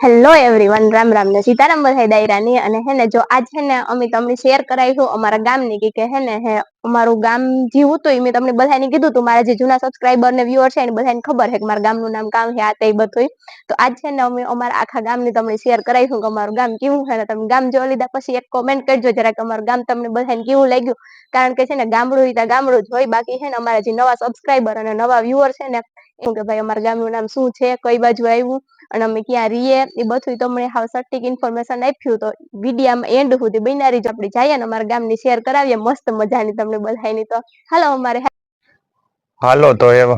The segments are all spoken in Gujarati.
હેલો એવરીવન રામ રામ ને સીતારામ બધાય દાયરાની અને હે ને જો આજ છે ને અમે તમને શેર કરાવીશું અમારા ગામની કે હે ને હે અમારું ગામ જીવું તો મેં તમને બધાને કીધું હતું મારા જે જૂના સબસ્ક્રાઈબર ને વ્યુઅર છે ને બધાને ખબર છે કે મારા ગામનું નામ કામ છે, આ તે બધું તો આજ છે ને અમે અમારા આખા ગામની તમને શેર કરાવીશું કે અમારું ગામ કેવું છે તમે ગામ જોવા લીધા, પછી એક કોમેન્ટ કરજો જરાક અમારું ગામ તમને બધાને કેવું લાગ્યું. કારણ કે છે ને ગામડું ત્યાં ગામડું જ હોય, બાકી છે ને અમારા જે નવા સબસ્ક્રાઈબર અને નવા વ્યુઅર છે ને એમ કે ભાઈ અમારા ગામનું નામ શું છે કઈ બાજુ આવ્યું? અને અમે ક્યાં રહીએ. એ બધું તમને હાવ સટીક ઇન્ફોર્મેશન આપ્યું તો વિડીયામાં એન્ડ સુધી બનારી જ આપણે જઈએ ને અમારા ગામની શેર કરાવીએ. મસ્ત મજાની તમને બધાની તો. હાલો અમારે હાલો તો એવો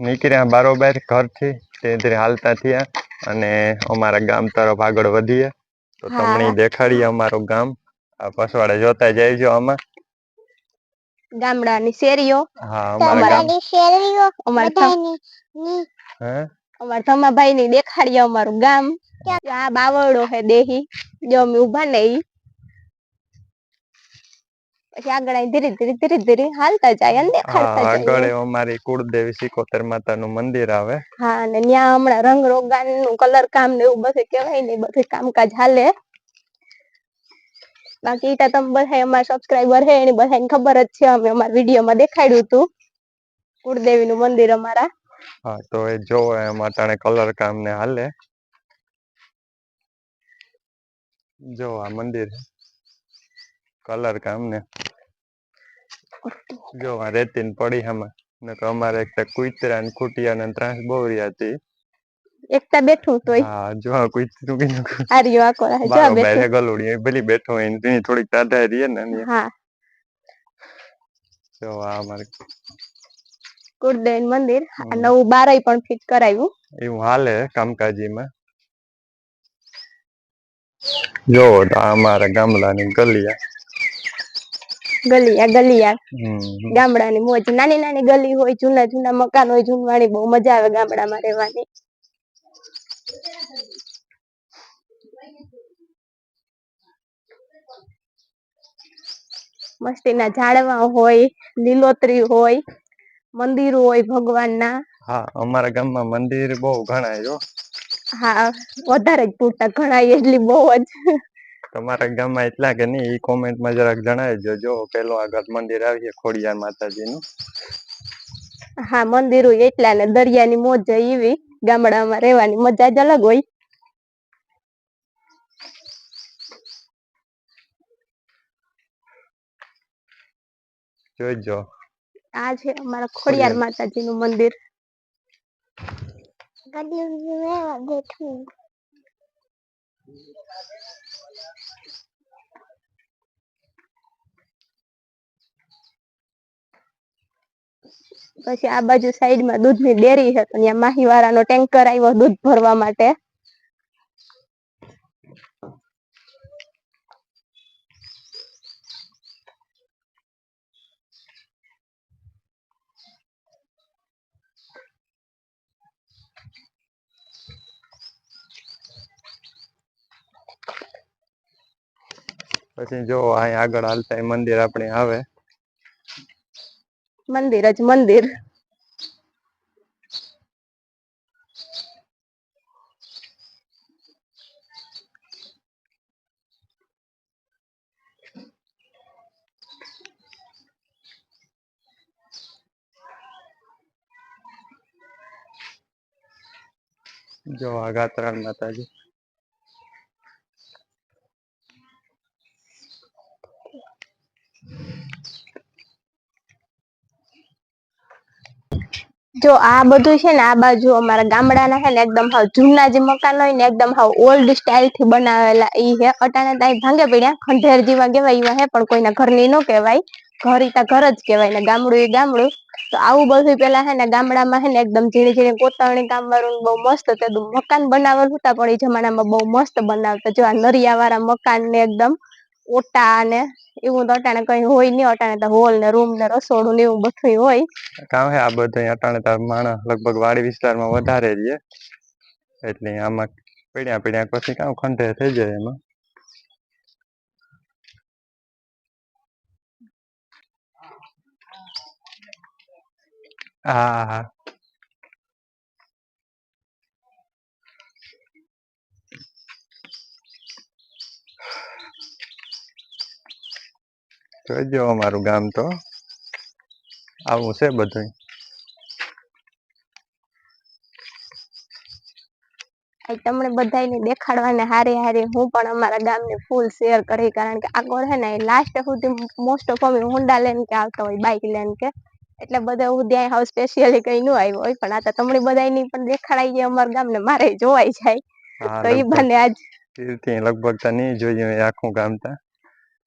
નીકળ્યા બારોબાર ઘરથી. તે ધીરે હાલતા થયા અને અમારા ગામ તરફ આગળ વધીએ. તો તમને દેખાડીએ અમારું ગામ. આ પસવાડે જોતા જઈજો આમાં. ગામડાની શેરીઓ હા અમારા શેરીઓ અમારા હે? અમારા ધમાભાઈ ની દેખાડીએ અમારું ગામ. આ બાવળો હે દેહી જો અમે ઊભા ને ઈ. પછી આગળ ધીરે ધીરે ધીરે ધીરે હાલતા જાય અને દેખાડતા આગળ જાય એ અમારી કુળદેવી સિકોતર માતાનું મંદિર આવે. હા અને ત્યાં હમણાં રંગ રોગાનનું કલર કામ ને એવું બધું કહેવાય ને બધું કામકાજ હાલે. બાકી તા તમે બધા અમારા સબસ્ક્રાઇબર હે, એની બધાને ખબર જ છે, અમે અમારા વિડીયોમાં દેખાડ્યું હતું કુળદેવી નું મંદિર અમારા. હા, તો એ જો, એમ અટાણે કલર કામ ને હાલે. જો, આ મંદિર. કલર કામ ને જો, આ રેતી પડી આમાં ને તો અમારે એક કુતરા ને ખૂટિયા ને ત્રાસ બહુ હતી એકતા બેઠું તોય. હા જો આ કૂતરું કીધું આર્યો આકો જો બારો બેઠું. ગલુડી ભલી બેઠો હોય તેની થોડીક તાઢા રહીએ ને હા. જો આ અમારે કુળદેવી મંદિર આ નવું બારય પણ ફિટ કરાવ્યું. એવું હાલે કામકાજીમાં. જો તો આ અમારા ગામડાની ગલિયા. ગલિયા ગલિયા. ગામડાની મોજ. નાની નાની ગલી હોય જૂના જૂના મકાન હોય જૂનવાણી બહુ મજા આવે ગામડામાં રહેવાની. મસ્તીના ઝાડવા હોય લીલોતરી હોય મંદિર હોય ભગવાનના. હા અમારા ગામમાં મંદિર બહુ ઘણા જો હા વધારે જ પૂરતા ઘણા એટલી બહુ જ. તમારા ગામમાં એટલા કે નહીં એ કોમેન્ટમાં જરાક જણાવજો જો પેલો આગળ મંદિર આવીએ ખોડિયાર માતાજીનું. હા મંદિરો એટલા ને દરિયાની મોજ એવી ગામડામાં રહેવાની મજા જ અલગ હોય. જોઈજો આ છે અમારા ખોડિયાર. માતાજી નું મંદિર. પછી આ બાજુ સાઈડમાં દૂધની ડેરી છે તો ત્યાં નો ટેન્કર આવ્યો દૂધ ભરવા માટે. પછી જો અહીં આગળ હાલતા મંદિર આપણે આવે. મંદિર જ મંદિર. જો આ ગાત્રાળ માતાજી. જો આ બધું છે ને, આ બાજુ અમારા ગામડાના છે ને, એકદમ હાવ જૂના જે મકાન હોય ને, એકદમ હાવ ઓલ્ડ સ્ટાઇલથી બનાવેલા ઈ હે અટાણે ત્યાં ભાંગે પડ્યા. ખંડેર જેવા કહેવાય એવા હે પણ કોઈના ઘરની નો કહેવાય. ઘર ઈ ઘર જ કહેવાય ને, ગામડું એ ગામડું. તો આવું બધું પેલા હે ને, ગામડામાં હે ને, એકદમ ઝીણી ઝીણી કોતરણી કામ વાળું બહુ મસ્ત હતું મકાન બનાવેલું હતા, પણ એ જમાનામાં બહુ મસ્ત બનાવતા. જો આ નરિયા વાળા મકાન ને એકદમ ઓટા ને એવું તો અટાણે કઈ હોય નહીં, અટાણે તો હોલ ને રૂમ ને રસોડું ને એવું બધું હોય. કામ આ બધું અટાણે તાર માણસ લગભગ વાડી વિસ્તારમાં વધારે રહીએ એટલે આમાં પડ્યા પડ્યા પછી કામ ખંડે થઈ જાય એમાં. હા હા. જોજો અમારું ગામ તો આવું છે બધું તમને બધાને દેખાડવાને હારે હારે હું પણ અમારા ગામને ફૂલ શેર કરી કારણ કે આગળ હે ને લાસ્ટ સુધી મોસ્ટ ઓફ અમે હોન્ડા લઈને કે આવતા હોય બાઇક લઈને કે. એટલે બધા હું ત્યાં હાવ સ્પેશિયલી કઈ ન આવ્યો હોય પણ આ તો તમને બધાની પણ દેખાડાઈ જાય અમારા ગામને મારે જોવાઈ જાય. તો એ બને આજ. લગભગ તો નહીં જોયું આખું ગામ તા.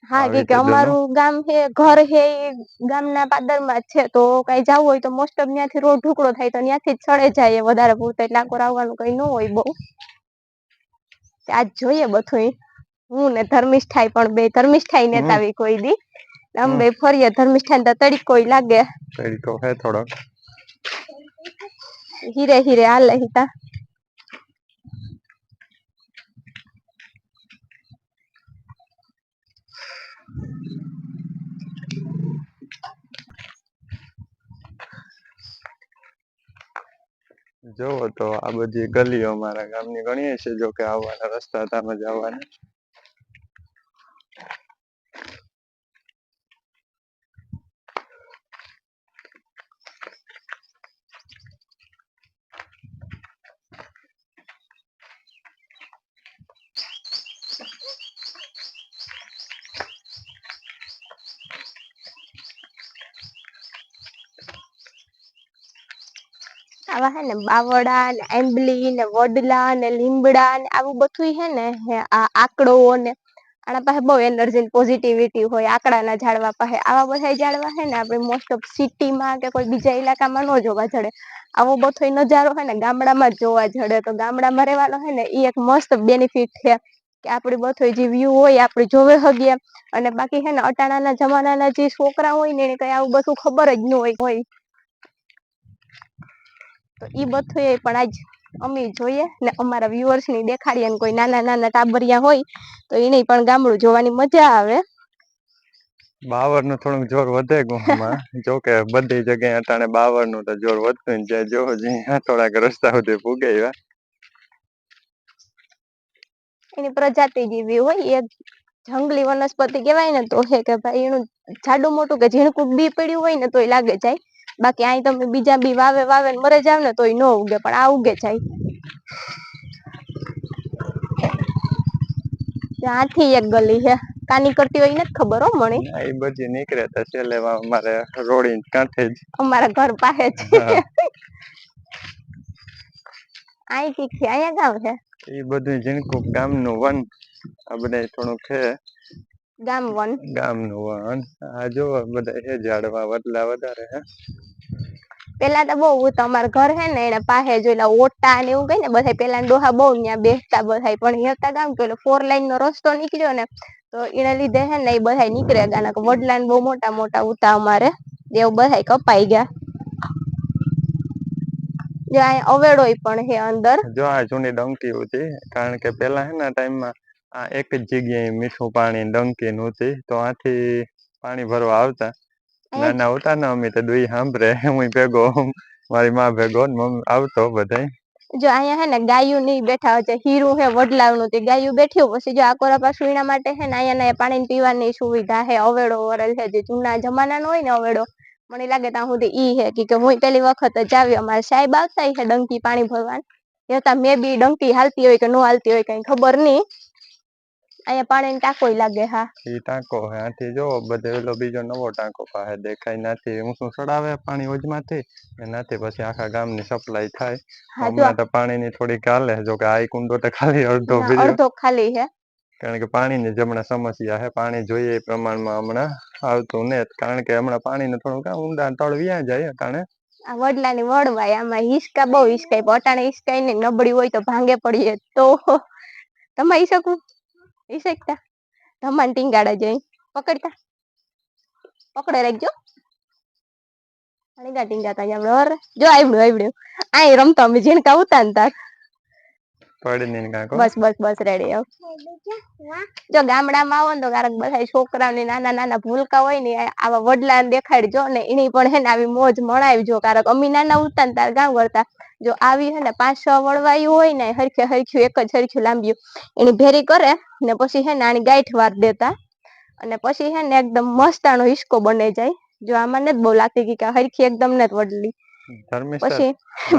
હા આવી કે કે અમારું ગામ છે ઘર છે ઈ ગામના પાદરમાં જ છે તો કઈ જવું હોય તો મોસ્ટ ઓફ ત્યાંથી રોડ ઢુકડો થાય તો ત્યાંથી જ ચડે જાય વધારે પૂરતો એટલે આકોર આવવાનું કઈ ન હોય બહુ. આજ જોઈએ બધું હું ને ધર્મિષ્ઠાઈ પણ બે ધર્મિષ્ઠાઈ હમ. નેતા આવી કોઈ દી. આમ બે ફરીએ ધર્મિષ્ઠાઈ તો તડીકોય લાગે. તરીકો હે થોડોક. હીરે હીરે હાલે હિતા. જોવો તો આ બધી ગલીઓ અમારા ગામની ગણીએ છે જોકે આવવાના રસ્તા હતા અમે જવાના આવા હે ને બાવળા ને એમ્બલી ને વડલા ને લીમડા ને આવું બધું હે ને આ આકડો ને આના પાસે બહુ એનર્જી પોઝિટિવિટી હોય, આકડાના ઝાડવા પાસે. આવા બધા ઝાડવા હે ને આપણે મોસ્ટ ઓફ સિટીમાં કે કોઈ બીજા ઇલાકામાં ન જોવા જડે. આવો બધો નજારો હે ને ગામડામાં જ જોવા જડે. તો ગામડામાં રહેવાનો હે ને એ એક મસ્ત બેનિફિટ છે કે આપણી બધો જે વ્યૂ હોય આપણે જોવે હગીએ. અને બાકી હે ને અટાણાના જમાનાના જે છોકરા હોય ને એને કઈ આવું બધું ખબર જ ન હોય હોય. તો એ બધું એ પણ આજ અમે જોઈએ ને અમારા viewers ની દેખાડીએ ને કોઈ નાના નાના ટાબરિયા હોય તો એને પણ ગામડું જોવાની મજા આવે. બાવરનું થોડુંક જોર વધે ગુહમાં જો કે બધી જગ્યાએ અટાણે બાવરનું તો જોર વધતું ને જ્યાં જોવો જ્યાં થોડાક રસ્તા સુધી પૂગે એવા એની પ્રજાતિ જેવી હોય એક જંગલી વનસ્પતિ કહેવાય ને તો હે કે ભાઈ એનું જાડું મોટું કે ઝીણકું બી પડ્યું હોય ને તોય લાગે જાય. બાકી અહીં તમે બીજા બી વાવે વાવે મરે જાવ ને તોય ન ઉગે પણ આ ઉગે જાય. ત્યાંથી એક ગલી છે. કાની કરતી હોય નથી ખબર હો મને ના, એ બધી નીકળે તો છેલ્લે અમારે રોડી કાંઠે જ. અમારા ઘર પાસે હા. અહીં ઠીક છે અહીંયા ગામ છે? એ બધું ઝીણકું ગામનું વન. આ બધા થોડુંક છે. ગામ વન. ગામનું વન. આ જો બધા છે ઝાડવા વડલા વધારે હે પેલા તો બહુ તમારા ઘર હે ને, એને પાસે જોયેલા ઓટા ને એવું કઈ ને બધા પેલા ડોહા બહુ ત્યાં બેસતા બધા પણ હેતા ગામ કે ફોર લાઈન નો રસ્તો નીકળ્યો ને, તો એને લીધે હે ને એ બધા નીકળ્યા ગયા. વડલા બહુ મોટા મોટા ઉતા અમારે એવું બધા કપાઈ ગયા. જો અહીંયા અવેડોય પણ હે અંદર. જો આ જૂની ડંકી હતી, કારણ કે પેલા હે ને ટાઈમમાં આ એક જ જગ્યાએ મીઠું પાણી ડંકી નહોતી, તો આથી પાણી ભરવા આવતા. અહીંયા ના ઉતા ના, અમે તો દુઈ સાંભળે હું ભેગો મારી માં ભેગો ને મમ્મી આવતો બધાય. જો અહીંયા હે ને ગાયું નહીં બેઠા હોય છે હે, વડલાવનું, તે ગાયું બેઠ્યું પછી જો આકોરા પાછું એના માટે હે ને અહીંયા ને પાણી પીવાની સુવિધા હે, અવેડો વરલ છે જે જૂના જમાનાનો હોય ને અવેડો, મને લાગે ત્યાં સુધી ઈ હે. કે હું પેલી વખત જ આવી, અમારે સાહેબ આવતા હે ડંકી પાણી ભરવા જતા મે બી ડંકી હાલતી હોય કે ન હાલતી હોય કઈ ખબર નહીં. અહીંયા પાણીની ટાંકો લાગે હા. ઈ ટાંકો હે આથી જો બધે ઓલો બીજો નવો ટાંકો પાસે દેખાય નાથી શું સડાવે પાણી ઓજમાંથી? એનાથી પછી આખા ગામની સપ્લાય થાય. હા હમણાં તો પાણીની થોડીક કાલે જો કે આ કુંડો તો ખાલી અડધો અડધો ખાલી હે. કારણ કે પાણીની જ હમણાં સમસ્યા છે પાણી જોઈએ એ પ્રમાણમાં હમણાં આવતું ને કારણ કે હમણાં પાણીનું થોડુંક ઊંડા તળ વ્યા જાય કારણે. આ વડલાની વડવાય આમાં હિસકા બહુ હિસકાય પણ અટાણે હિસકાય ને નબળી હોય તો ભાંગે પડીએ તો. તમે હઈ શકું? હિસકતા ધમાન ટીંગાડા જઈ પકડતા પકડે રાખજો ટીંગા ટીંગાતા આપણે ઓર જો આવડ્યું આવડ્યું આય રમતો અમે ઝીણકા ઉતા ને તાર બસ બસ બસ રેડી આવ જો ગામડામાં આવો ને તો કારણ બધા છોકરાઓને નાના નાના ભૂલકા હોય ને આવા વડલા દેખાડજો ને એની પણ હે ને આવી મોજ મણાવજો કારણ અમી નાના ઉતા ને તાર ગામ કરતા જો આવી હે ને પાંચ છ વળવાયું હોય ને હરખે હરખ્યું એક જ હરખ્યું લાંબિયું એની ભેરી કરે ને પછી હે ને આની ગાંઠ વાર દેતા અને પછી હે ને એકદમ મસ્તાનો હિસકો બની જાય. જો આમાં નથી બહુ લાગતી કે હરખી એકદમ નથી વડલી પછી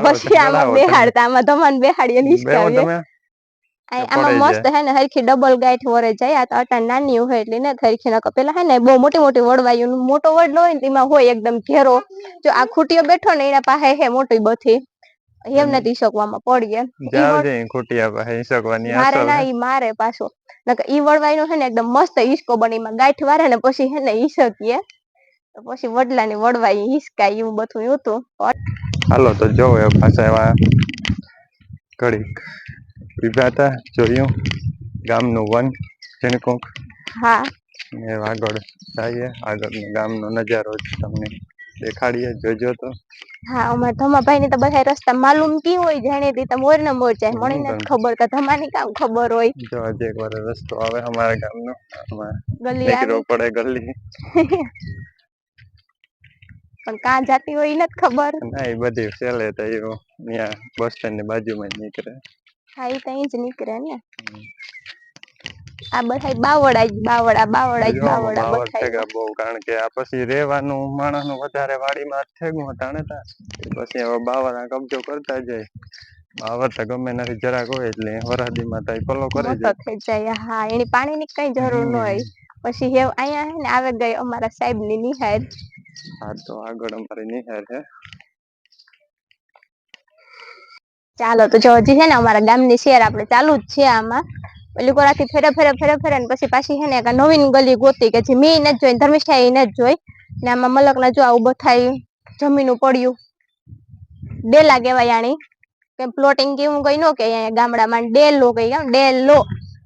પછી આમાં બેહાડતા આમાં ધમાન બેહાડી અને હિસકાવીએ. આમાં મસ્ત હે ને હરખી ડબલ ગાંઠ વરે જાય. આ તો અટાણ નાની હોય એટલે ને હરખી નકો પેલા હે ને બહુ મોટી મોટી વડવાયું મોટો વડલો હોય ને તેમાં હોય એકદમ ઘેરો. જો આ ખૂટીઓ બેઠો ને એના પાસે હે મોટી બથી એમ. નથી શકવામાં પડીએ ઈ જાવ વડ- જઈ ખોટિયા પાસે ઈસકવાની મારે ના ઈ મારે પાછો. નકર ઈ વડવાઈનો છે ને એકદમ મસ્ત ઈશકો બને. એમાં ગાંઠ વારે ને પછી હે ને ઈસકીએ તો પછી વડલાની વડવાઈ હિસકાય એવું બધું હતું. હાલો તો એ પાછા એવા ઘડીક વિભાતા જોયું. ગામનું વન ઝીણકુંક હા. ને આગળ જઈએ. આગળનો ગામનો નજારો જ તમને. દેખાડીએ જોજો તો. હા અમાર ધમાભાઈ ને તો બધા રસ્તા માલુમ કી હોય જાણે તે તો મોર ને મોર જાય. મને નથી ખબર તો ધમાની કામ ખબર હોય. જો આજે એક વાર રસ્તો આવે અમારા ગામનો. ગલી નીકળવો આવી. પડે ગલી. પણ કાં જાતી હોય નથી ખબર. ના એ બધી સેલે તો એવું બસ સ્ટેન્ડની બાજુમાં જ નીકળે. હા એ તો જ નીકળે ને. આ બધા બાવળા જ બાવળા બાવળા જ બાવળા બધાય. બહુ કારણ કે આ પછી રહેવાનું માણસનું વધારે વાડીમાં થેગું તાણે તા. પછી હવે બાવળા કબજો કરતા જાય. બાવર તો ગમે નથી જરાક હોય એટલે વરસાદીમાં તો પલો કરે જાય. થઈ જાય હા એની પાણીની કઈ જરૂર ન હોય. પછી હેવ અહીંયા હે ને આવે ગઈ અમારા સાહેબની નિહાર. હા તો આગળ અમારી નિહાર હે. ચાલો તો જો હજી છે ને અમારા ગામની શેર આપણે ચાલુ જ છે આમાં. પેલી કોરાથી ફેરે ફેરે ફેરે ફેરે ને પછી પાછી હે ને એક નવીન ગલી ગોતી કે જે મેં નથી જોઈ ધર્મિષ્ઠા એ નથી જોઈ ને આમાં મલક ના જો આવું બથાય જમીનું પડ્યું. ડેલા કેવાય આણી. કે પ્લોટિંગ કેવું કઈ ન કે ગામડામાં ડેલો કઈ કેમ ડેલો.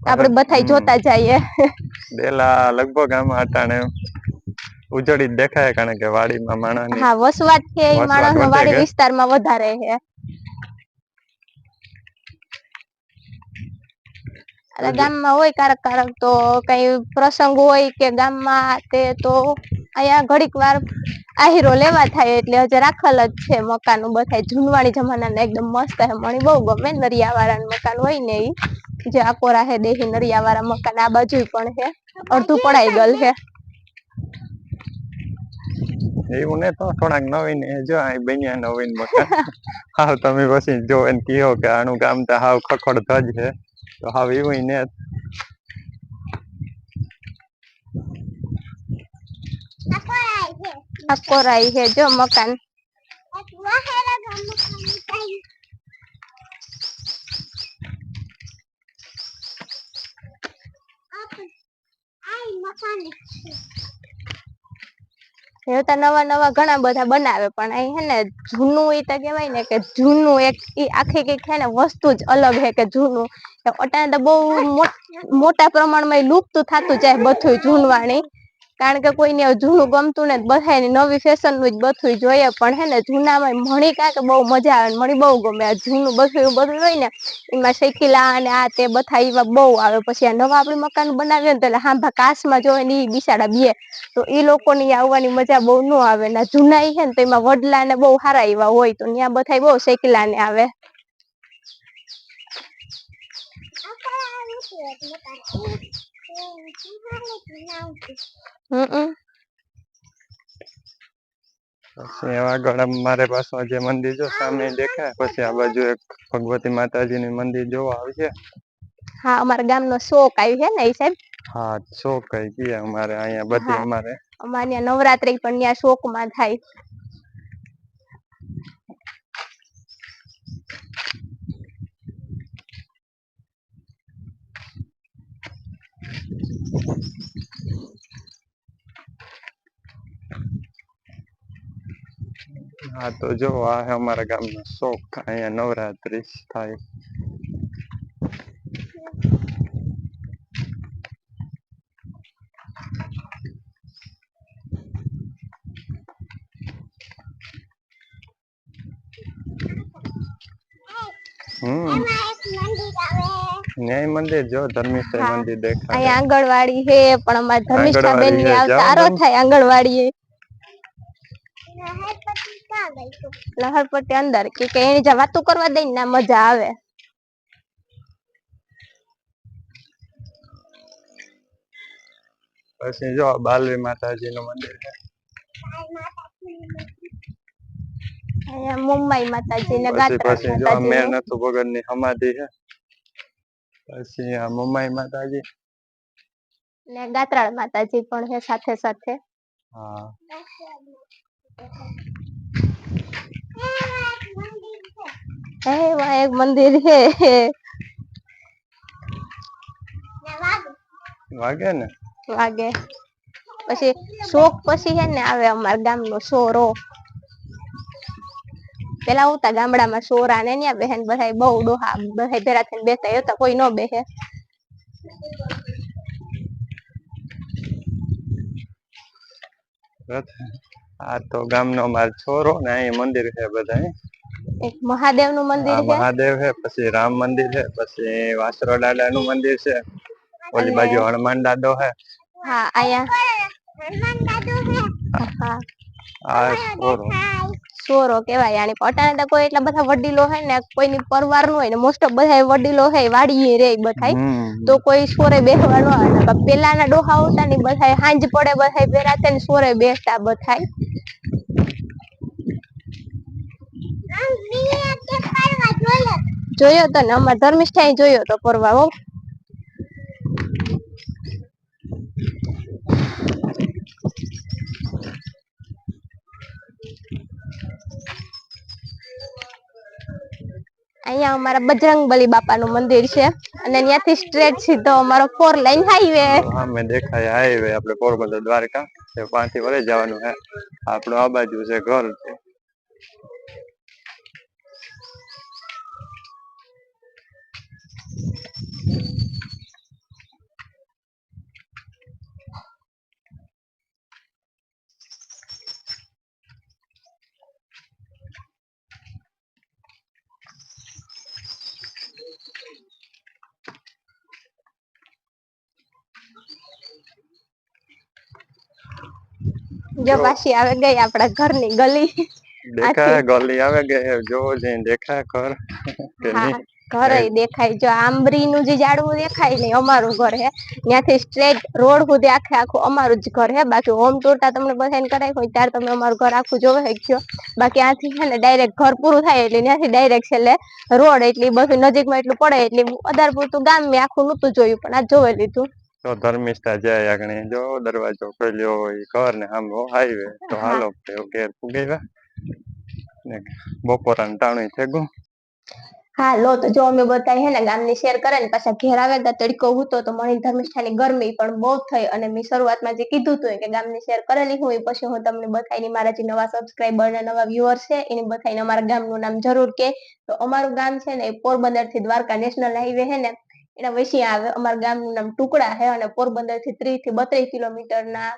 આપણે બથાઈ. જોતા જઈએ. ડેલા લગભગ આમ અટાણે ઉજળી દેખાય કારણ કે વાડીમાં માણસ હા વસવાટ છે એ માણસ વાડી વિસ્તારમાં વધારે છે. એટલે. ગામમાં હોય કારક કારક તો કઈ પ્રસંગ હોય કે ગામમાં તે તો અહીંયા ઘડીક વાર આહીરો લેવા થાય એટલે હજે રાખેલ જ છે મકાન બધા જૂનવાણી જમાના એકદમ મસ્ત હે મણી બહુ ગમે નરિયાવાળાનું મકાન હોય ને એ જે આકોરા હે દેહી નરિયાવાળા મકાન આ બાજુ પણ છે અડધું પડાઈ ગયેલ છે એવું ને તો થોડાક નવીન જો આ બન્યા નવીન મકાન. હાવ તમે પછી જો એને કહો કે આનું ગામ તો હાવ ખખડ ધજ છે તો હાવ એવું ને જ. આકોરાઈ છે જો મકાન એ તો નવા નવા ઘણા બધા બનાવે, પણ અહીં હે ને જૂનું એ તો કેવાય ને કે જૂનું એક આખી કંઈક છે ને વસ્તુ જ અલગ હે કે જૂનું તો તો બહુ મોટા પ્રમાણમાં લુપ્ત થતું જાય બધું જૂનવાણી. કારણ કે કોઈને જૂનું ગમતું ને બધાય નવી ફેશનનું જ બધું જોઈએ. પણ હે ને જૂનામાં મણી કાંકે બહુ મજા આવે મણી બહુ ગમે. આ જૂનું બધું બધું હોય ને, એમાં શેકીલા અને આ તે બધા એવા બહુ આવે. પછી આ નવા આપણે મકાન બનાવીએ ને તો એટલે હાંભા કાશમાં જોવે ને એ બિસાડા બે તો એ લોકોની આવવાની મજા બહુ ન આવે. ને જૂના એ હે ને તો એમાં વડલા ને બહુ સારા એવા હોય તો ત્યાં બધા બહુ શેકીલા ને આવે હમ પછી એવા આમ મારે પાછું જે મંદિર જો સામે દેખાય પછી આ બાજુ એક ભગવતી માતાજી ની મંદિર જોવા આવશે. હા અમારા ગામનો શોક આવ્યો છે ને એ સાહેબ? હા શોક કઈ ગયા અમારે અહીંયા બધી અમારે. અમારે નવરાત્રી પણ ત્યાં શોકમાં થાય. હા તો જો આ હે અમારા ગામનો શોખ અહીંયા નવરાત્રી થાય હમ ન્યાય મંદિર જો ધર્મિષ્ઠા મંદિર દેખાય અહીંયા આંગણવાડી હે પણ અમાર ધર્મિષ્ઠા બેન આંગણવાડી ની. આવતા. આરો થાય આંગણવાડી લહરપટ્ટી અંદર કે કે એની જે વાતો કરવા દઈ ને મજા આવે. પછી જો બાલવી માતાજી નું મંદિર છે. અહીંયા મુંબઈ માતાજી ને ગાત્રા પછી જો આ મેર માતાજી ભગતની સમાધિ છે. પછી આ મુંબઈ માતાજી. ને ગાત્રાળ માતાજી પણ છે સાથે સાથે. હા. હે વાહ એક મંદિર છે. વાગે ને? વાગે. પછી શોક પછી છે ને આવે અમારા ગામનો સોરો. પેલા ઉતા ગામડામાં સોરા ને ન્યા બેહેન બધા બહુ ડોહા બધા ભેરા થઈને બેસતા એ તો કોઈ ન બેહે. આ તો ગામનો માર છોરો ને અહીં મંદિર છે બધા એક મહાદેવનું મંદિર છે? મહાદેવ છે પછી રામ મંદિર છે પછી વાસરો દાદા નું મંદિર છે ઓલી બાજુ હનુમાન દાદો છે. હા અહીંયા. હા આ છોરો સોરો કેવાય આની પટાણે તો કોઈ એટલા બધા વડીલો હે ને કોઈની પરવારનું હોય ને મોસ્ટ ઓફ બધા વડીલો હે વાડીએ રે બધા તો કોઈ સોરે ન આવે. પેલાના ડોહા હતા ને બધા હાંજ પડે બધા ભેરા ને સોરે બેસતા બધા જોયો? તો ને અમાર ધર્મિષ્ઠા જોયો તો પરવા હો. અહીંયા અમારા બજરંગબલી બાપાનું મંદિર છે અને ત્યાંથી સ્ટ્રેટ સીધો અમારો ફોર લાઈન હાઈવે અમે દેખાય હાઈવે આપણે પોરબંદર દ્વારકા તે પાંચથી વડે જવાનું છે. આપણું આ બાજુ છે ઘર છે. જો પાછી આવે ગઈ આપણા ઘરની ગલી. દેખાય ગલી આવે ગઈ જો જઈને દેખા ઘર ઘર દેખાય. જો આંબરી નું જે ઝાડવું દેખાય ને અમારું ઘર હે. ત્યાંથી સ્ટ્રેટ રોડ સુધી આખે આખું અમારું જ ઘર હે. બાકી હોમ ટૂર તા તમને બધાને કરાય હોય ત્યારે તમે અમારું ઘર આખું જોવે શક્યો બાકી આથી છે ને ડાયરેક્ટ ઘર પૂરું થાય એટલે ત્યાંથી ડાયરેક્ટ છેલ્લે રોડ એટલી બધું નજીકમાં એટલું પડે એટલે વધારે પૂરતું ગામ મેં આખું નતું જોયું પણ આ જોઈ લીધું. તો ધર્મિષ્ઠા જાય આગળ જો દરવાજો ખોલ્યો હોય ઘર ને આમ હાઈવે તો હાલો ઘેર પુગેવા ને બપોરા ટાણું થેગું. હા લો તો જો અમે બધા હે ને ગામની શેર કરે ને પાછા ઘેર આવે તો તડકો ઉતો તો મણી ધર્મિષ્ઠાની ગરમી પણ બહુ થઈ અને મેં શરૂઆતમાં જે કીધું હતું કે ગામની શેર કરેલી હોય પછી હું તમને બતાવીને મારા જે નવા સબસ્ક્રાઈબર ને નવા વ્યુઅર છે એને બતાવીને અમારા ગામનું નામ જરૂર કે. તો અમારું ગામ છે ને પોરબંદરથી દ્વારકા નેશનલ હાઈવે હે ને એના વચ્ચે આવે અમારા ગામનું નામ ટુકડા હે અને પોરબંદરથી ત્રીસથી બત્રીસ કિલોમીટરના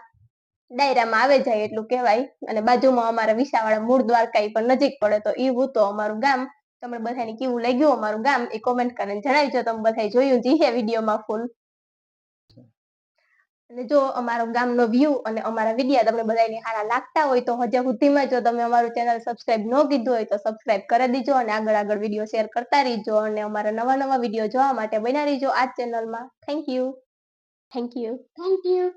ડાયરામાં આવે જાય એટલું કહેવાય. અને બાજુમાં અમારા વિસાવાળા મૂળ દ્વારકા એ પણ નજીક પડે તો ઈ તો અમારું ગામ. તમને બધાને કેવું લાગ્યું? અમારું ગામ એ કોમેન્ટ કરીને જણાવજો. તમે બધા જોયું જી હે વિડીયોમાં ફૂલ અને જો અમારો ગામનો વ્યૂ અને અમારા વીડિયો તમને બધાને સારા લાગતા હોય તો હજુ સુધીમાં જો તમે અમારું ચેનલ સબસ્ક્રાઇબ ન કીધું હોય તો સબસ્ક્રાઇબ કરી દીજો અને આગળ આગળ વીડિયો શેર કરતા રહીજો અને અમારા નવા નવા વીડિયો જોવા માટે બનાવી રહીજો આ ચેનલમાં thank you thank you thank you